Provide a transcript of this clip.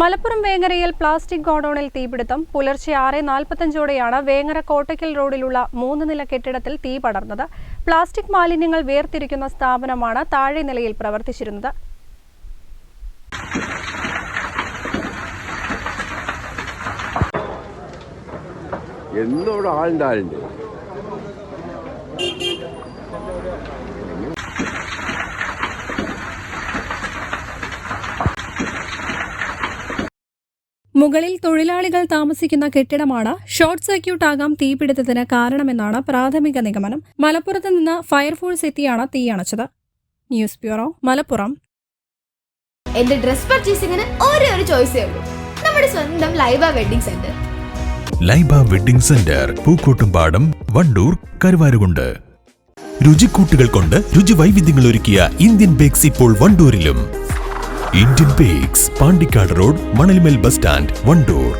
Malappuram വേങ്ങരയിൽ plastic ഗോഡൌണിൽ തീപിടുത്തം. പുലർച്ചെ ആറ് നാൽപ്പത്തഞ്ചോടെയാണ് വേങ്ങര കോട്ടയ്ക്കൽ റോഡിലുള്ള മൂന്ന് നില കെട്ടിടത്തിൽ തീ പടർന്നത്. പ്ലാസ്റ്റിക് മാലിന്യങ്ങൾ വേർതിരിക്കുന്ന സ്ഥാപനമാണ് താഴെ നിലയിൽ പ്രവർത്തിച്ചിരുന്നത്. എന്നോട് ഇവിടെ മുകളിൽ തൊഴിലാളികൾ താമസിക്കുന്ന കെട്ടിടമാണ് ഷോർട്ട് സർക്യൂട്ട് ആകാം തീപിടുത്തത്തിന് കാരണമെന്നാണ് പ്രാഥമിക നിഗമനം. മലപ്പുറത്ത് നിന്ന് ഫയർഫോഴ്സ് എത്തിയാണ് തീയണച്ചത് ന്യൂസ് ബ്യൂറോ മലപ്പുറം. എന്റെ ഡ്രസ് പർച്ചേസിംഗിന് ഒരേ ഒരു ചോയ്സേ ഉള്ളൂ. നമ്മുടെ സ്വന്തം Laiba wedding centre. Laiba wedding centre Pookkottumpadam Wandoor Karuvarakundu. രുചിക്കൂട്ടുകൾ കൊണ്ട് രുചി വൈവിധ്യങ്ങൾ ഒരുക്കിയ ഇന്ത്യൻ ബേക്സ് ഇപ്പോൾ വണ്ടൂരിലും. Indian bakes Pandikkad road Manalmel bus stand Wandoor.